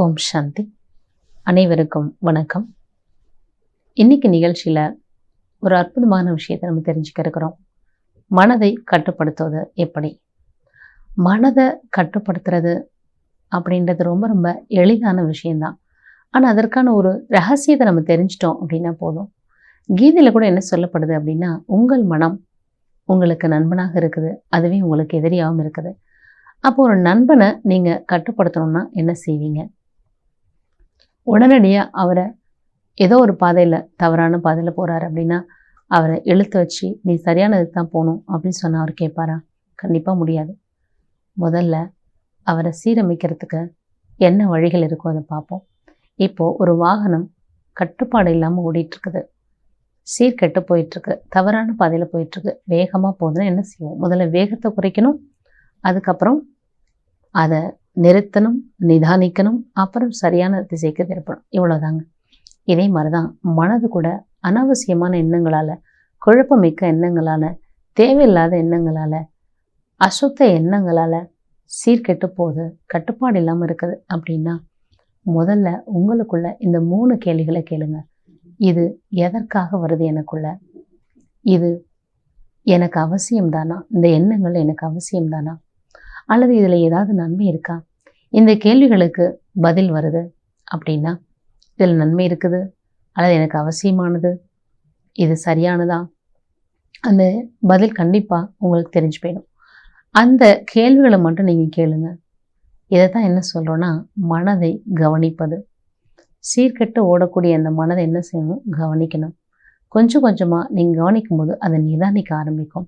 ஓம் சாந்தி. அனைவருக்கும் வணக்கம். இன்னைக்கு நிகழ்ச்சியில் ஒரு அற்புதமான விஷயத்தை நம்ம தெரிஞ்சுக்க இருக்கிறோம். மனதை கட்டுப்படுத்துவது எப்படி? மனதை கட்டுப்படுத்துறது அப்படின்றது ரொம்ப ரொம்ப எளிதான விஷயந்தான் ஆனால் அதற்கான ஒரு ரகசியத்தை நம்ம தெரிஞ்சிட்டோம் அப்படின்னா போதும். கீதையில் கூட என்ன சொல்லப்படுது அப்படின்னா உங்கள் மனம் உங்களுக்கு நண்பனாக இருக்குது. அதுவே உங்களுக்கு எதிரியாகவும் இருக்குது. அப்போ ஒரு நண்பனை நீங்கள் கட்டுப்படுத்தணும்னா என்ன செய்வீங்க? உடனடியாக அவரை ஏதோ ஒரு பாதையில் தவறான பாதையில் போகிறாரு அப்படின்னா அவரை இழுத்து வச்சு நீ சரியானதுக்கு தான் போகணும் அப்படின்னு சொன்னால் அவர் கேட்பாரா? கண்டிப்பாக முடியாது. முதல்ல அவரை சீரமைக்கிறதுக்கு என்ன வழிகள் இருக்கோ அதை பார்ப்போம். இப்போது ஒரு வாகனம் கட்டுப்பாடு இல்லாமல் ஓடிட்டுருக்குது. சீர்கெட்டு போயிட்டுருக்கு. தவறான பாதையில் போயிட்டுருக்கு. வேகமாக போகுதுன்னா என்ன செய்வோம்? முதல்ல வேகத்தை குறைக்கணும். அதுக்கப்புறம் அதை நிறுத்தணும் நிதானிக்கணும் அப்புறம் சரியான திசைக்கு திருப்பணும். இவ்வளோதாங்க இதே மாதிரி தான் மனது கூட அனாவசியமான எண்ணங்களால் குழப்பமிக்க எண்ணங்களால் தேவையில்லாத எண்ணங்களால் அசுத்த எண்ணங்களால் சீர்கெட்டு போகுது கட்டுப்பாடு இல்லாமல் இருக்குது அப்படின்னா முதல்ல உங்களுக்குள்ள இந்த மூணு கேள்விகளை கேளுங்க. இது எதற்காக வருது எனக்குள்ள? இது எனக்கு அவசியம்தானா? இந்த எண்ணங்கள் எனக்கு அவசியம்தானா? அல்லது இதில் ஏதாவது நன்மை இருக்கா? இந்த கேள்விகளுக்கு பதில் வருது அப்படின்னா இதில் நன்மை இருக்குது அல்லது எனக்கு அவசியமானது இது சரியானதா? அந்த பதில் கண்டிப்பாக உங்களுக்கு தெரிஞ்சு போயிடும். அந்த கேள்விகளை மட்டும் நீங்கள் கேளுங்க. இதை தான் என்ன சொல்கிறோன்னா மனதை கவனிப்பது. சீர்கெட்டு ஓடக்கூடிய அந்த மனதை என்ன செய்யணும்? கவனிக்கணும். கொஞ்சம் கொஞ்சமாக நீங்கள் கவனிக்கும் போது அதை நிதானிக்க ஆரம்பிக்கும்.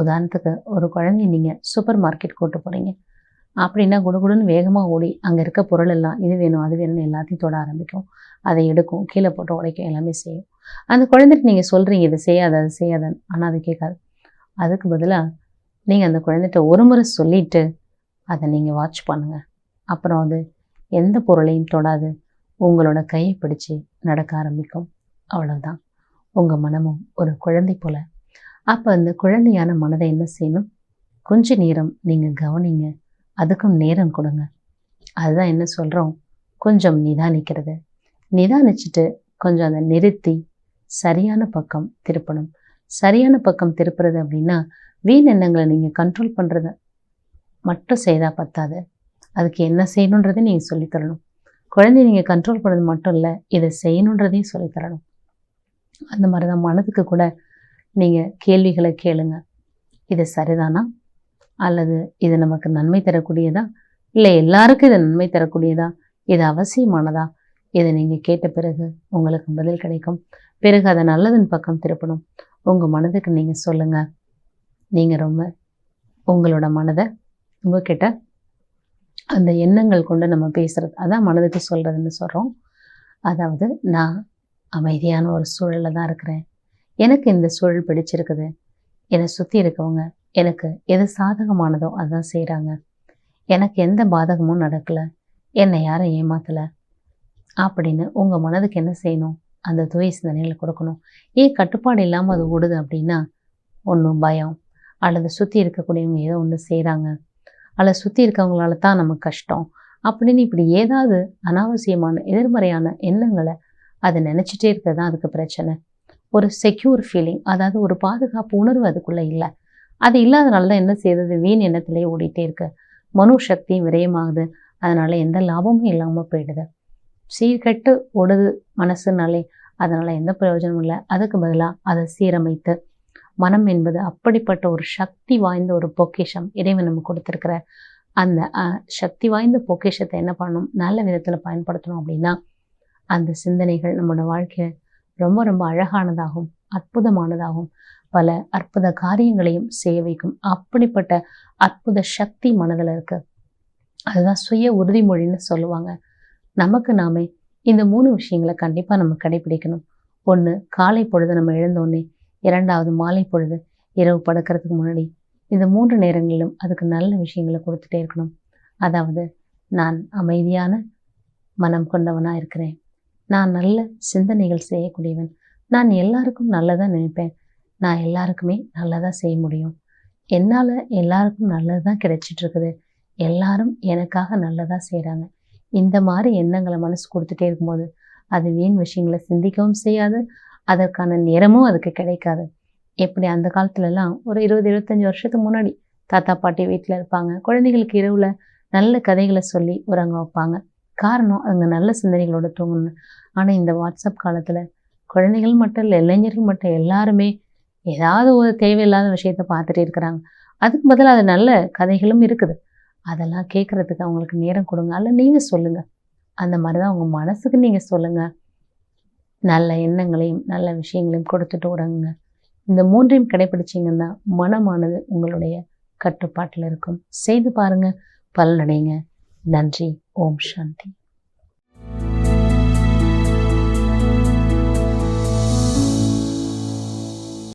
உதாரணத்துக்கு ஒரு குழந்தைய நீங்கள் சூப்பர் மார்க்கெட் கூட்டு போகிறீங்க அப்படின்னா குடுகுடுன்னு வேகமாக ஓடி அங்கே இருக்க பொருள் எல்லாம் இது வேணும் அது வேணும்னு எல்லாத்தையும் தொட ஆரம்பிக்கும். அதை எடுக்கும் கீழே போட்டு உடைக்கும் எல்லாமே செய்யும். அந்த குழந்தைட்டு நீங்கள் சொல்கிறீங்க இதை செய்யாத அது செய்யாதன்னு ஆனால் அது கேட்காது. அதுக்கு பதிலாக நீங்கள் அந்த குழந்தைகிட்ட ஒரு முறை சொல்லிவிட்டு அதை நீங்கள் வாட்ச் பண்ணுங்கள் அப்புறம் அது எந்த பொருளையும் தொடாது. உங்களோட கையை பிடிச்சி நடக்க ஆரம்பிக்கும். அவ்வளோதான் உங்கள் மனமும் ஒரு குழந்தை போல் அப்போ அந்த குழந்தையான மனதை என்ன செய்யணும்? கொஞ்ச நேரம் நீங்கள் கவனிங்க. அதுக்கும் நேரம் கொடுங்க. அதுதான் என்ன சொல்கிறோம் கொஞ்சம் நிதானிக்கிறது. நிதானிச்சுட்டு கொஞ்சம் அதை நிறுத்தி சரியான பக்கம் திருப்பணும். சரியான பக்கம் திருப்புறது அப்படின்னா வீண் எண்ணங்களை நீங்கள் கண்ட்ரோல் பண்ணுறத மட்டும் செய்தால் பத்தாது. அதுக்கு என்ன செய்யணுன்றதை நீங்கள் சொல்லித்தரணும் குழந்தைய நீங்கள் கண்ட்ரோல் பண்ணுறது மட்டும் இல்லை இதை செய்யணுன்றதையும் சொல்லித்தரணும் அந்த மாதிரி தான் மனதுக்கு கூட நீங்கள் கேள்விகளை கேளுங்க. இது சரிதானா? அல்லது இது நமக்கு நன்மை தரக்கூடியதா? இல்லை எல்லாருக்கும் இது நன்மை தரக்கூடியதா? இது அவசியமானதா? இதை நீங்கள் கேட்ட பிறகு உங்களுக்கு பதில் கிடைக்கும். பிறகு அதை நல்லதன் பக்கம் திருப்பணும். உங்கள் மனதுக்கு நீங்கள் சொல்லுங்கள் நீங்கள் ரொம்ப உங்களோட மனதை உங்ககிட்ட அந்த எண்ணங்கள் கொண்டு நம்ம பேசுகிறது அதான் மனதுக்கு சொல்கிறதுன்னு சொல்கிறோம் அதாவது நான் அமைதியான ஒரு சூழலில் தான் இருக்கிறேன். எனக்கு இந்த சூழல் பிடிச்சிருக்குது. என்னை சுற்றி இருக்கவங்க எனக்கு எது சாதகமானதோ அதான் செய்கிறாங்க எனக்கு எந்த பாதகமும் நடக்கலை. என்னை யாரும் ஏமாத்தலை. அப்படின்னு உங்கள் மனதுக்கு என்ன செய்யணும்? அந்த தூய சிந்தனையில் கொடுக்கணும். ஏன் கட்டுப்பாடு இல்லாமல் அது ஓடுது அப்படின்னா ஒன்றும் பயம். அல்லது சுற்றி இருக்கக்கூடியவங்க ஏதோ ஒன்று செய்கிறாங்க அல்லது சுற்றி இருக்கவங்களால தான் நமக்கு கஷ்டம். அப்படின்னு இப்படி ஏதாவது அனாவசியமான எதிர்மறையான எண்ணங்களை அதை நினச்சிட்டே இருக்கிறது தான் அதுக்கு பிரச்சனை. ஒரு செக்யூர் ஃபீலிங் அதாவது ஒரு பாதுகாப்பு உணர்வு அதுக்குள்ளே இல்லை. அது இல்லாதனால தான் என்ன செய்தது வீண் எண்ணத்திலே ஓடிட்டே இருக்கு. மனு சக்தியும் விரயமாகுது. அதனால எந்த லாபமும் இல்லாமல் போயிடுது. சீர்கட்டு ஓடுது மனசுனாலே. அதனால எந்த பிரயோஜனமும் இல்லை. அதுக்கு பதிலாக அதை சீரமைத்து மனம் என்பது அப்படிப்பட்ட ஒரு சக்தி வாய்ந்த ஒரு பொக்கிஷம் இறைவன் நம்ம கொடுத்துருக்கிற அந்த சக்தி வாய்ந்த பொக்கிஷத்தை என்ன பண்ணணும்? நல்ல விதத்தில் பயன்படுத்தணும் அப்படின்னா அந்த சிந்தனைகள் நம்மளோட வாழ்க்கையை ரொம்ப ரொம்ப அழகானதாகவும் அற்புதமானதாகவும் பல அற்புத காரியங்களையும் செய்ய வைக்கும் அப்படிப்பட்ட அற்புத சக்தி மனதில் இருக்கு. அதுதான் சுய உறுதிமொழின்னு சொல்லுவாங்க. நமக்கு நாமே இந்த மூணு விஷயங்களை கண்டிப்பாக நம்ம கடைபிடிக்கணும். ஒன்று காலை பொழுது நம்ம எழுந்தோடனே இரண்டாவது மாலை பொழுது இரவு படுக்கிறதுக்கு முன்னாடி இந்த மூன்று நேரங்களிலும் அதுக்கு நல்ல விஷயங்களை கொடுத்துட்டே இருக்கணும். அதாவது நான் அமைதியான மனம் கொண்டவனாக இருக்கிறேன். நான் நல்ல சிந்தனைகள் செய்யக்கூடியவன். நான் எல்லாருக்கும் நல்லதாக நினைப்பேன். நான் எல்லாருக்குமே நல்லதாக செய்ய முடியும். என்னால் எல்லாருக்கும் நல்லது தான் கிடைச்சிட்ருக்குது. எல்லாரும் எனக்காக நல்லதாக செய்கிறாங்க இந்த மாதிரி எண்ணங்களை மனசு கொடுத்துட்டே இருக்கும்போது அது வீண் விஷயங்களை சிந்திக்கவும் செய்யாது. அதற்கான நேரமும் அதுக்கு கிடைக்காது. எப்படி அந்த காலத்துலலாம் ஒரு இருபது இருபத்தஞ்சி வருஷத்துக்கு முன்னாடி தாத்தா பாட்டி வீட்டில் இருப்பாங்க. குழந்தைகளுக்கு இரவில் நல்ல கதைகளை சொல்லி உறங்க வைப்பாங்க. காரணம் அவங்க நல்ல சிந்தனைகளோட தூங்கணும். ஆனால் இந்த வாட்ஸ்அப் காலத்தில் குழந்தைகள் மட்டும் இல்லை இளைஞர்கள் மட்டும் எல்லாருமே ஏதாவது ஒரு தேவையில்லாத விஷயத்த பார்த்துட்டு இருக்கிறாங்க. அதுக்கு பதிலாக அது நல்ல கதைகளும் இருக்குது. அதெல்லாம் கேட்குறதுக்கு அவங்களுக்கு நேரம் கொடுங்க. அல்ல நீங்கள் சொல்லுங்கள் அந்த மாதிரி தான் உங்கள் மனசுக்கு நீங்கள் சொல்லுங்கள் நல்ல எண்ணங்களையும் நல்ல விஷயங்களையும் கொடுத்துட்டு உறங்குங்க. இந்த மூன்றையும் கடைபிடிச்சிங்கன்னா மனமானது உங்களுடைய கட்டுப்பாட்டில் இருக்கும். செய்து பாருங்க. பலனடைங்க. நன்றி ஓம் சாந்தி.